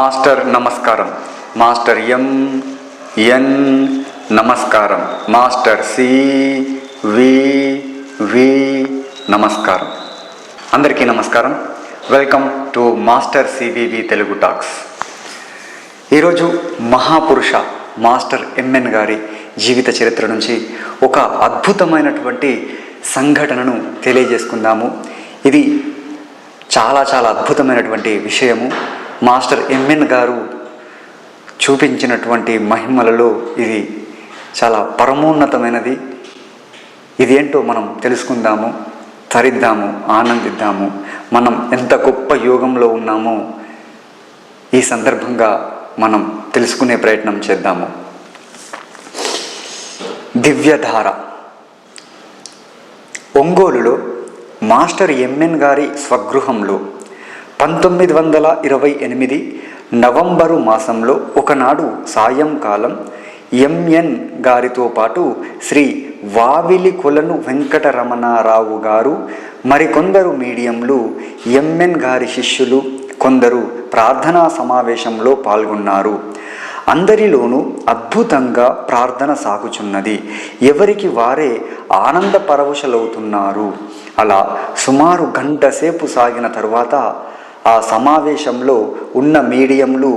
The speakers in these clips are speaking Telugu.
మాస్టర్ నమస్కారం. మాస్టర్ ఎం ఎన్ నమస్కారం. మాస్టర్ సి వి వి నమస్కారం. అందరికీ నమస్కారం. Welcome to master CVV Telugu talks. ఈరోజు మహాపురుష మాస్టర్ ఎంఎన్ గారి జీవిత చరిత్ర నుంచి ఒక అద్భుతమైనటువంటి సంఘటనను తెలియజేసుకుందాము. ఇది చాలా చాలా అద్భుతమైనటువంటి విషయము. మాస్టర్ ఎంఎన్ గారు చూపించినటువంటి మహిమలలో ఇది చాలా పరమోన్నతమైనది. ఇది ఏంటో మనం తెలుసుకుందాము తరిద్దాము ఆనందిద్దాము. మనం ఎంత గొప్ప యోగంలో ఉన్నామో ఈ సందర్భంగా మనం తెలుసుకునే ప్రయత్నం చేద్దాము. దివ్యధార. ఒంగోలులో మాస్టర్ ఎంఎన్ గారి స్వగృహంలో పంతొమ్మిది వందల ఇరవై ఎనిమిది నవంబరు మాసంలో ఒకనాడు సాయంకాలం ఎంఎన్ గారితో పాటు శ్రీ వావిలి కొలను వెంకటరమణారావు గారు మరికొందరు మీడియంలు ఎంఎన్ గారి శిష్యులు కొందరు ప్రార్థనా సమావేశంలో పాల్గొన్నారు. అందరిలోనూ అద్భుతంగా ప్రార్థన సాగుచున్నది. ఎవరికి వారే ఆనంద పరవశలవుతున్నారు అలా సుమారు గంట సేపు సాగిన తర్వాత ఆ సమావేశంలో ఉన్న మీడియంలు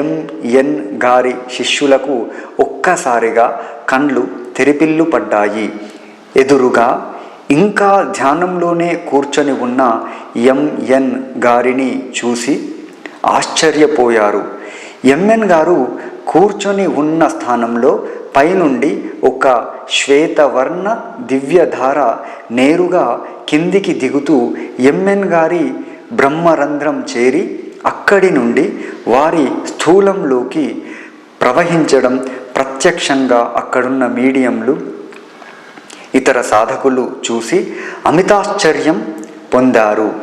ఎంఎన్ గారి శిష్యులకు ఒక్కసారిగా కండ్లు తెరిపిల్లు పడ్డాయి ఎదురుగా ఇంకా ధ్యానంలోనే కూర్చొని ఉన్న ఎంఎన్ గారిని చూసి ఆశ్చర్యపోయారు. ఎంఎన్ గారు కూర్చొని ఉన్న స్థానంలో పైనుండి ఒక శ్వేతవర్ణ దివ్యధార నేరుగా కిందికి దిగుతూ ఎంఎన్ గారి బ్రహ్మరంధ్రం చేరి అక్కడి నుండి వారి స్థూలంలోకి ప్రవహించడం ప్రత్యక్షంగా అక్కడున్న మీడియంలు ఇతర సాధకులు చూసి అమితాశ్చర్యం పొందారు.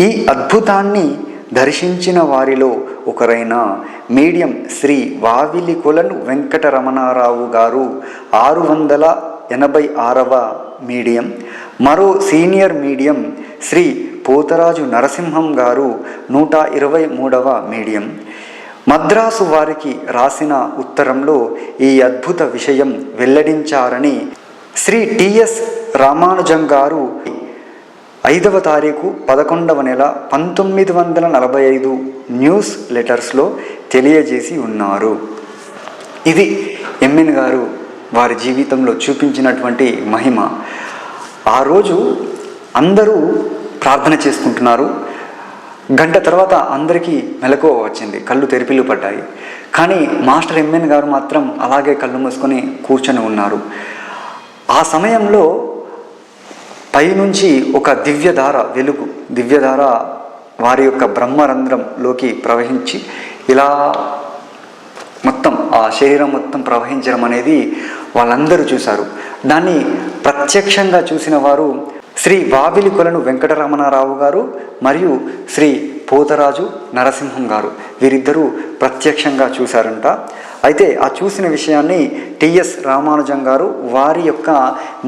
ఈ అద్భుతాన్ని దర్శించిన వారిలో ఒకరైన మీడియం శ్రీ వావిలికులను వెంకటరమణారావు గారు ఆరు వందల ఎనభై ఆరవ మీడియం మరో సీనియర్ మీడియం శ్రీ పోతరాజు నరసింహం గారు నూట ఇరవై మూడవ మీడియం. మద్రాసు వారికి రాసిన ఉత్తరంలో ఈ అద్భుత విషయం వెల్లడించారని శ్రీ టిఎస్ రామానుజం గారు ఐదవ తారీఖు పదకొండవ నెల పంతొమ్మిది వందల నలభై ఐదు న్యూస్ లెటర్స్లో తెలియజేసి ఉన్నారు. ఇది ఎంఎన్ గారు వారి జీవితంలో చూపించినటువంటి మహిమ. ఆ రోజు అందరూ ప్రార్థన చేసుకుంటున్నారు. గంట తర్వాత అందరికీ మెలకువ వచ్చింది. కళ్ళు తెరిపిలు పడ్డాయి. కానీ మాస్టర్ ఎంఎన్ గారు మాత్రం అలాగే కళ్ళు మూసుకొని కూర్చొని ఉన్నారు. ఆ సమయంలో పైనుంచి ఒక దివ్యధార వెలుగు దివ్యధార వారి యొక్క బ్రహ్మరంధ్రంలోకి ప్రవహించి ఇలా మొత్తం ఆ శరీరం మొత్తం ప్రవహించడం అనేది వాళ్ళందరూ చూశారు. దాన్ని ప్రత్యక్షంగా చూసిన వారు శ్రీ వావిలి కొలను వెంకటరమణారావు గారు మరియు శ్రీ పోతరాజు నరసింహం గారు. వీరిద్దరూ ప్రత్యక్షంగా చూశారంట. అయితే ఆ చూసిన విషయాన్ని టిఎస్ రామానుజం గారు వారి యొక్క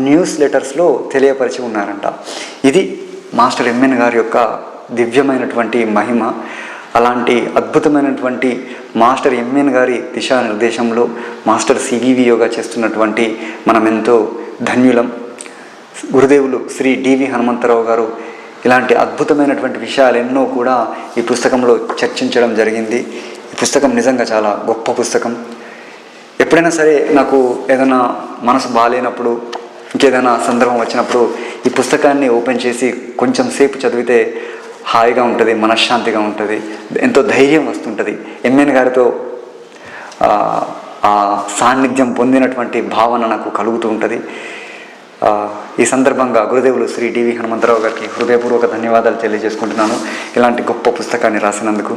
న్యూస్ లెటర్స్లో తెలియపరిచి ఉన్నారంట. ఇది మాస్టర్ ఎంఎన్ గారి యొక్క దివ్యమైనటువంటి మహిమ. అలాంటి అద్భుతమైనటువంటి మాస్టర్ ఎంఎన్ గారి దిశానిర్దేశంలో మాస్టర్ సివివి యోగా చేస్తున్నటువంటి మనం ఎంతో ధన్యులం. గురుదేవులు శ్రీ డివి హనుమంతరావు గారు ఇలాంటి అద్భుతమైనటువంటి విషయాలు ఎన్నో కూడా ఈ పుస్తకంలో చర్చించడం జరిగింది. ఈ పుస్తకం నిజంగా చాలా గొప్ప పుస్తకం. ఎప్పుడైనా సరే నాకు ఏదైనా మనసు బాగాలేనప్పుడు ఇంకేదైనా సందర్భం వచ్చినప్పుడు ఈ పుస్తకాన్ని ఓపెన్ చేసి కొంచెం సేపు చదివితే హాయిగా ఉంటుంది మనశ్శాంతిగా ఉంటుంది ఎంతో ధైర్యం వస్తుంటుంది. ఎంఎన్ గారితో ఆ, సాన్నిధ్యం పొందినటువంటి భావన నాకు కలుగుతూ ఉంటుంది. ఈ సందర్భంగా గురుదేవులు శ్రీ డివి హనుమంతరావు గారికి హృదయపూర్వక ధన్యవాదాలు తెలియజేసుకుంటున్నాను. ఇలాంటి గొప్ప పుస్తకాన్ని రాసినందుకు